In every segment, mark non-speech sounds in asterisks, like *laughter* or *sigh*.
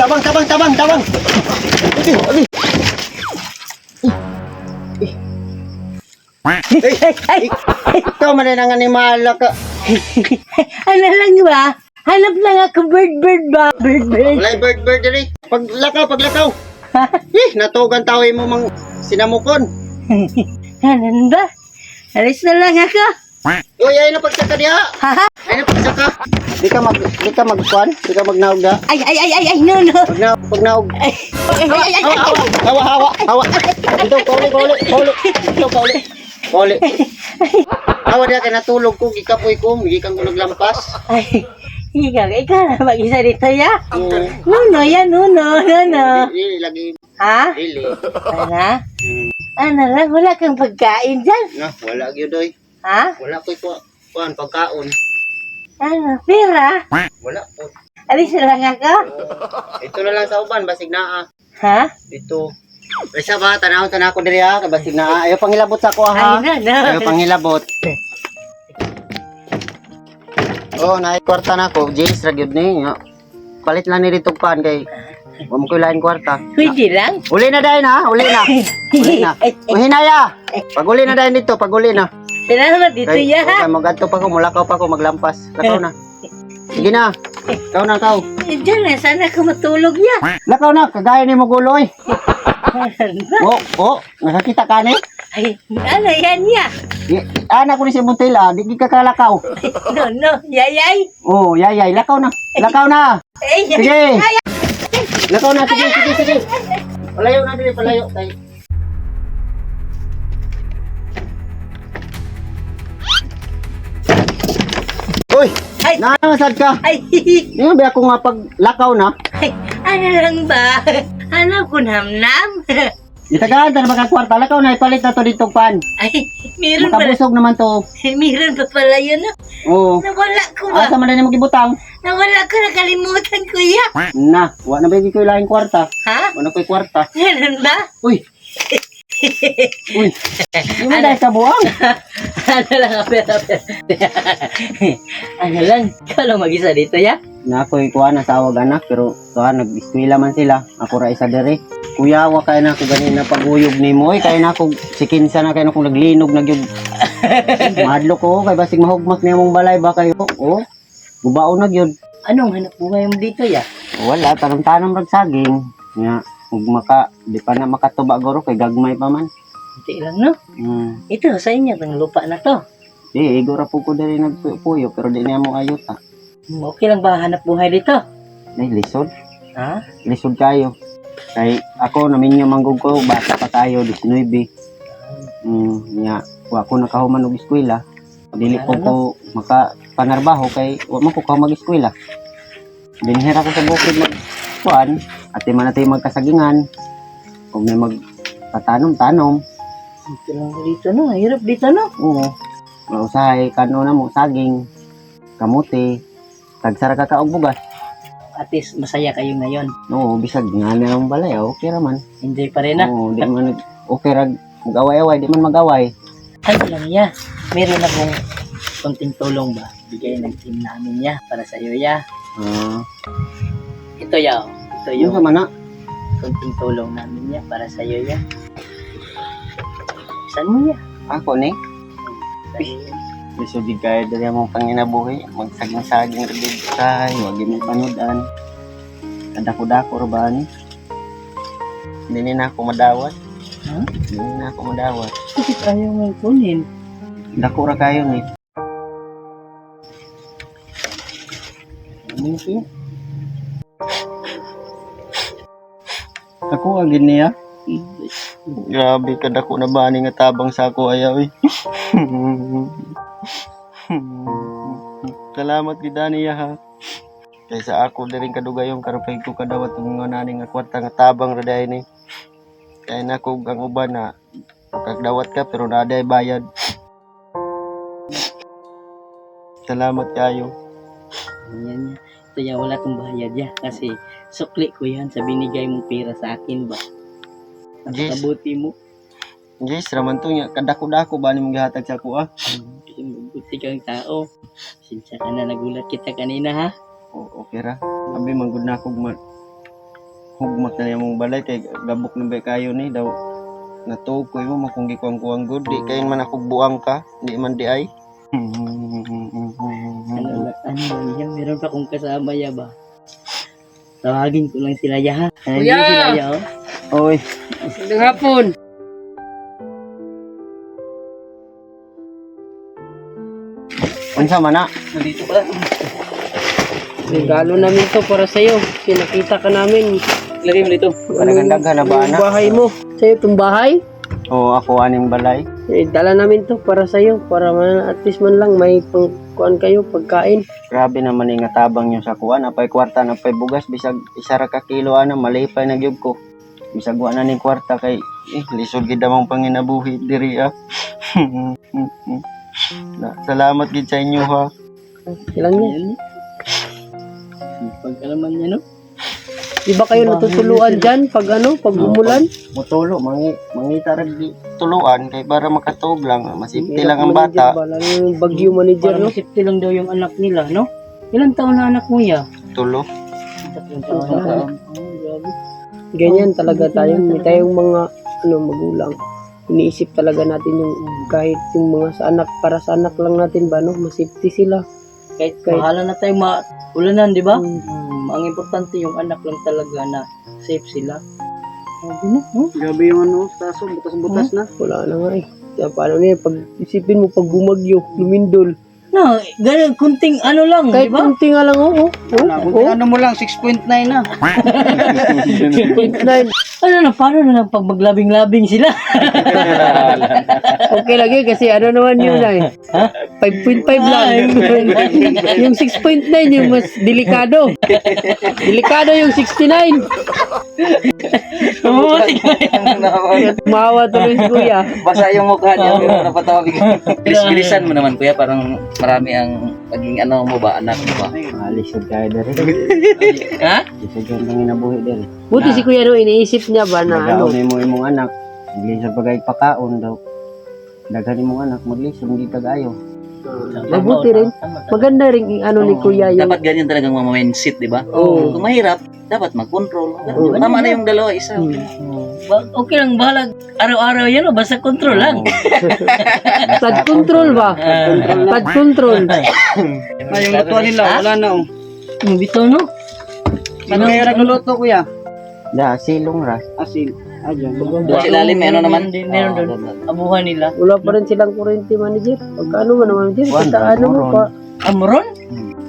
Tabang, tabang, tabang, tabang. Abi, abi. Eh, eh, eh, ikaw man ang animal ka. Ano lang ba? Hanap lang ako bird bird ba? Bird bird. Walay bird bird diri. Paglakaw, paglakaw. Eh, natugan tawin mo mang sinamukon. Ano ba? Alis na lang ako. Uy, ay na pagsaka. Ha? Ay na pagsaka. Di ka mag di ka magkuan, di ka magnaog da. Ay, ay, ay, ay, ay, no, no. Pag na pag naog. Ay, ay, ay, ay. Hawa, hawa, hawa. Ito, kauli, kauli, kauli. Ito, kauli. Kauli. Hawa diha kay natulog ko, gikapoy ko, gikang ko naglampas. Ay, ikaw, ikaw na mag-isa dito, ya? Oo. Nuno, ya, nuno, nuno. Lagi, Ha? dili. Ano? Ano lang, wala kang pagkain dyan. Na, wala gyud oy. Ha? Wala ko ko kuan pagkaon. Ano, pera? Wala po. Alis na lang ako. Ito na lang sa uban basig naa. Ha? Dito. Isa ba tanaw tanaw ko diri kay basig naa. Ayo pangilabot sa ko ha. Ay, no, no. pangilabot. Oh, naay kwarta na ko. James ra gyud ni. nga. Palit lang ni dito pan kay Wa mo ko lain kwarta. Pwede lang. Uli na dahil ha, uli na. *laughs* Uli na. Ay, ay, Uhinaya. Pag uli na dahil dito, pag uli na. Salamat dito, Kay, ya, okay, magadto pa ko, mulakaw pa ko, maglampas. Lakaw na. Sige na. Ikaw na, ikaw. Eh, Diyan na, sana ka matulog, ya. Lakaw na, kagaya ni mo guloy. Ano ba? Oh, oh, nakakita ka ni? Ay, ano yan, ya? Y- Anak ko ni si Montela, di di ka kalakaw. *laughs* No, no, yayay. Oh, yayay, lakaw na. Lakaw na. Eh, Sige. Lakaw na, sige, sige, sige. Palayo na dili, palayo. Tay. Uy, Ay. nangasad ka. ay, Ngayon ba ako nga pag lakaw na? ay, ano lang ba? Alam ko namnam. Itagaan ta na baka kwarta. Lakaw na, ipalit na to dito pan. Ay, meron pala, Makabusog naman to. meron pa pala yun, no? Oo. Nawala ko ba? Asa man na mo gibutang? Nawala ko, nakalimutan ko, ya. Na, wa na ba ko ilahin kwarta? Ha? Wa na ko'y kwarta. Meron ba? Uy. Uy. Di mo dahil sa buwang. *laughs* ano lang, pera, pera. *laughs* ano lang, ikaw lang mag-isa dito, ya? Na ako'y kuha na sa awag anak pero kuha nag-eskwela man sila. Ako ra isa dere. Kuya wa kay na ako ganina paguyog ni mo. Oy, kay na ako sikinsa na kay na akong naglinog na gyud. *laughs* Madlo ko kay basig mahugmak niya mong balay ba kayo. Oh. Gubaon na gyud. Anong hanap buhay mo dito, ya? Wala tanong-tanong rag saging. Nga ug maka di pa na makatuba goro kay gagmay pa man. Hindi lang, no? Hmm. Ito, sa inyo, itong lupa na to. Di igora po ko diri nagpuyo pero di niya mo ayuta. Hmm, Okay lang ba hanap buhay dito? Nay lisod. Ha? Lisod kayo. Kay ako naminyo manggug ko bata pa tayo 19. Mm, nya wa ko nakahuman og eskwela. Dili po ko maka panarbaho kay wa man ko ka mag-eskwela. Dinhira ko sa bukid mag kuan, ati man natin magkasagingan. Kung may mag patanom-tanom, Ito lang dito, no? Hirap dito, no? oo. Mausahay kano na mo saging, kamuti, tagsara ka ka og bugas. At least, masaya kayo ngayon. Oo, bisag nga na ang balay, ah, okay raman. Enjoy pa rin, na. Oo, di man nag- okay rag mag-away-away, di man mag-away. Ano lang, ya? Meron akong konting tulong ba? Bigay ng team namin, ya. Para sa iyo, ya. Ah, Ito, ya. oh. Ito yun yung sa mana. konting tulong namin, ya. Para sa iyo, ya. Saan mo, ya? Ako ni, Sa iyo. gusto di kaya dali mo panginabuhi, magsaging-saging rin say, wag mo panudan. Kadako-dako ra ba ni? Hindi na ako madawat. Ha? Hindi na ako madawat. Bakit ayaw mong kunin? Dako ra kayo ni. Ano siya? Ako agin niya. Grabe ka dako na ba ni nga tabang sa ako ayaw eh. Salamat gid niya ha. Kaysa ako diring kadugayong karapay ko kadawat ng mga nani nga kwarta nga tabang ra dahi ni. Kaya na ko ang uban na makagdawat ka pero naday bayad. Salamat kayo. Yan. Yan, wala kong bayad ya. Kasi sukli ko yan sa binigay mong pera sa akin ba. Napakabuti mo. Yes, raman to nya kadako-dako ba ni mong gihatag sa ako ah. Mabuti kang tao. Sinsya ka na nagulat kita kanina ha. O, okay ra. Abi manggod na akong ma hugmat na mong balay kay gabok na ba kayo ni daw natuog ko mo makong gikuang-kuang good di kayo man ako buang ka di man di ay Ano, ano lang yan, meron pa kong kasama ya ba? Tawagin ko lang sila ya ha. Ano Kuya! sila ya oh? oy Magandang hapon. unsa man na Nandito pala. Regalo namin to para sa'yo. Sinakita ka namin. Lagay mo dito. Panagandaghan na ba Yung na bahay mo. Sa'yo itong bahay. o ako aning balay Eh, dala namin to para sa'yo. Para man, at least man lang may pangkuan kayo, pagkain. grabe naman ni nga tabang nyo sa kuan apay kwarta na pay bugas bisag isa ra ka kilo ana malipay na gyud ko bisag wa na ning kwarta kay eh lisod gid among panginabuhi diri ah *laughs* Na- salamat gid sa inyo ha Ilang yan. Pagkalaman niya no? Di ba kayo natutuluan dyan pag ano, pag umulan? Mutulo, mangi, mangita di tuluan kay para makatuog lang. Masipti lang ang bata. ba? Lalo yung bagyo manager, no? safety lang daw yung anak nila, no? Ilang taon na anak mo ya? Tulo. Tatlong taon na taon. Ganyan talaga tayo. May tayong mga ano, magulang. Iniisip talaga natin yung kahit yung mga sa anak, para sa anak lang natin ba, no? Masafety sila. Kahit Kahit- bahala na tayo ma-ulanan, di ba? Hmm. Ang importante yung anak lang talaga na safe sila. Sabi na, no? Grabe yung ano, taso, butas-butas na. Wala na nga eh. Kaya paano na yan, pag isipin mo pag bumagyo, lumindol. No, ganun, kunting ano lang, Kahit di ba? kunti nga lang, oo. Oh, Wala, kung ano mo lang, 6.9 na. 6.9. *laughs* Ano na, paano na lang pag maglabing-labing sila? *laughs* Okay lang yun kasi ano naman yun eh. 5.5 lang. *laughs* yung 6.9 yung mas delikado. Delikado yung 69. Bumuti ka Mawa tuloy si kuya. Basa yung mukha niya, pero napatawa bigla. Bilis-bilisan mo naman, kuya, parang marami ang paging ano mo ba, anak mo ba? Alisod kayo diri. *laughs* Ha? Lisod yung panginabuhi diri. Buti si kuya no, iniisip niya ba na ano. Nagaon mo imong anak. Maglisod pagay pakaon daw. Daghan imong anak maglisod hindi kagayo. Mabuti rin. Maganda rin ano ni kuya yung Dapat ganyan talagang mga mindset, di ba? Oo. Kung mahirap, dapat mag-control. Oo. Tama na yung dalawa, isa. Ba- Okay lang, bahala. Araw-araw yan, o, basta control lang. flood *laughs* control ba? Flood control. Na *coughs* yung lutuan nila, wala na oh. Ang bitaw, no? Ano kayo nagluluto, kuya? Da silong ra. Asin. Ayan. Doon Sa ilalim, ano naman? Din, meron doon. Abuhan nila. Wala pa rin silang kurente manager. Pagkano man naman manager? Kita ano mo pa. Amoron?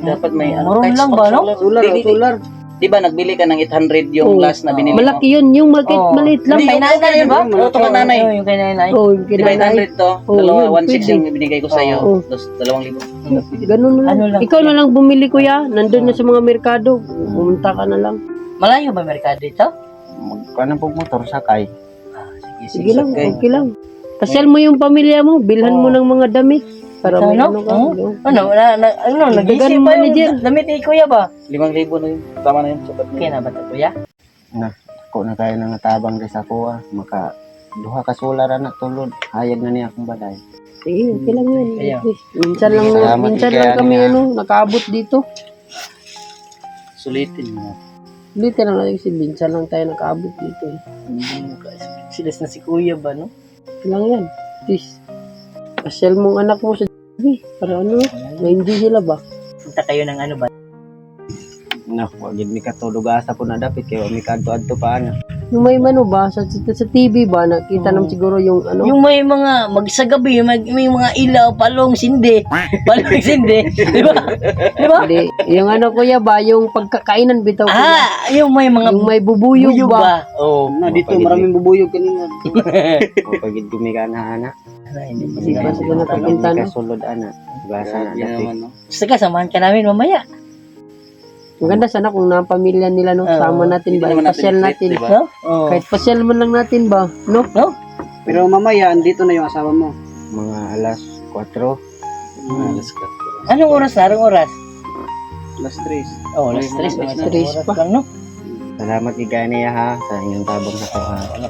Dapat may ano. Kahit lang ba, no? Solar, di- solar. Di ba, nagbili ka ng 800 yung Oo. last na binili mo? Malaki yun. Yung maliit, Oo. maliit lang. Hindi, yung nanay yun ba? Oo, ito ka nanay. Oo, yung kay nanay. Oh, yung Di ba kinanay. 800 to? Oo, Dalawa, yun, 1.6 pwede. yung binigay ko sa'yo. Oo. Tapos, dalawang libo. Ganun na lang. Ano lang Ikaw na lang bumili kuya. Nandun na sa mga merkado. Pumunta ka na lang. Malayo ba merkado ito? Magkuan pog motor sakay. Sige lang, okay lang. Pasel mo yung pamilya mo. Bilhan mo ng mga damit. Para may Ano? ano ka. Oo. yung- Ano, na, na, ano, nag-isip Dagan pa manager. yung damit ni Kuya ba? Limang libo na yun. Tama na yun. Sapat na Okay yun. na ba ito, Kuya? Na ko na kayo nang tabang rin sa kuha. Maka duha ka solar na tulod. Hayag na niya akong balay. Sige, okay lang yan. Kaya. At least, Minsan lang, Salamat minsan lang kami nga. ano, nakaabot dito. Sulitin mo. Dito lang natin kasi minsan lang tayo nakaabot dito. Eh. Sila na si Kuya ba, no? Lang yan. At least, pasyal mong anak mo sa Jollibee. Para ano, na-enjoy sila ba? Punta kayo ng ano ba? Na, wag gid mi katulog asa po na dapit kay wa mi kadto adto pa ana. Yung may ano ba, sa, sa, sa TV ba, nakita naman siguro yung ano, Yung may mga, magsagabi, may, may mga ilaw, palong, sindi. *laughs* Palong, sindi. Di ba? Di ba? Hindi. Yung ano kuya ba, yung pagkakainan bitaw kuya. Ah, yung may mga yung may bubuyog, buyog ba? ba? Oo. Na, dito maraming bubuyog kanina. *laughs* O pagid gumigana ana. Hindi pa sila. Gasa na Grabe dapit. naman, no? Gusto ka, samahan ka namin mamaya. Maganda sana kung na pamilya nila no, Oo. sama natin Hindi ba, naman natin pasyal natin. di ba? No? Oo. Kahit pasyal man lang natin ba, no? No? Pero mamaya, andito na yung asawa mo. Mga alas 4. Alas ka. Anong oras na? Anong oras? Alas 3. Oh, alas tres. Alas Mga tres oras pa. lang, no? Salamat gid niya ha sa inyong tabang sa kuha. Wala,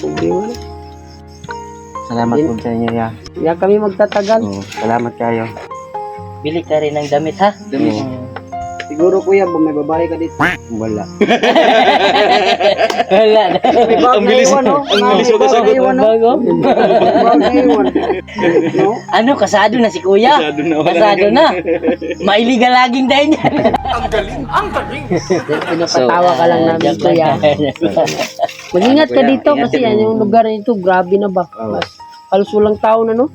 problema. Salamat po sa inyo, ya. Kaya kami magtatagal. Oo, salamat kayo. Bili ka rin ng damit ha. Damit. Siguro kuya, may babae ka dito. Wala. *laughs* Wala na. Ang bilis, ang bilis mo kasagot. Bago? *laughs* Ano, kasado na si kuya? Kasado na, wala Kasado na. Mailiga laging tayo niyan. *laughs* Pinapatawa ka lang namin kuya. Mag-ingat ka dito ingat kasi yan yung lugar na ito, grabe na ba? Mas halos walang tao na no?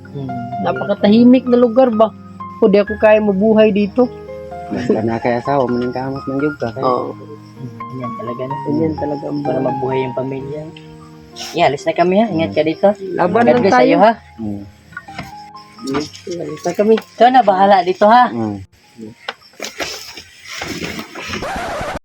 Napakatahimik na lugar ba? O di ako kaya mabuhay dito. Basta na kay asawa, maning kamat ng yoga. Kaya. Oo. Yan talaga na. Yan talaga ang para mabuhay yung pamilya. Yeah, alis na kami ha. Ingat ka dito. Laban lang tayo. Sa'yo, ha? Mm. mm. Alis na kami. Ikaw na, bahala dito ha. Mm.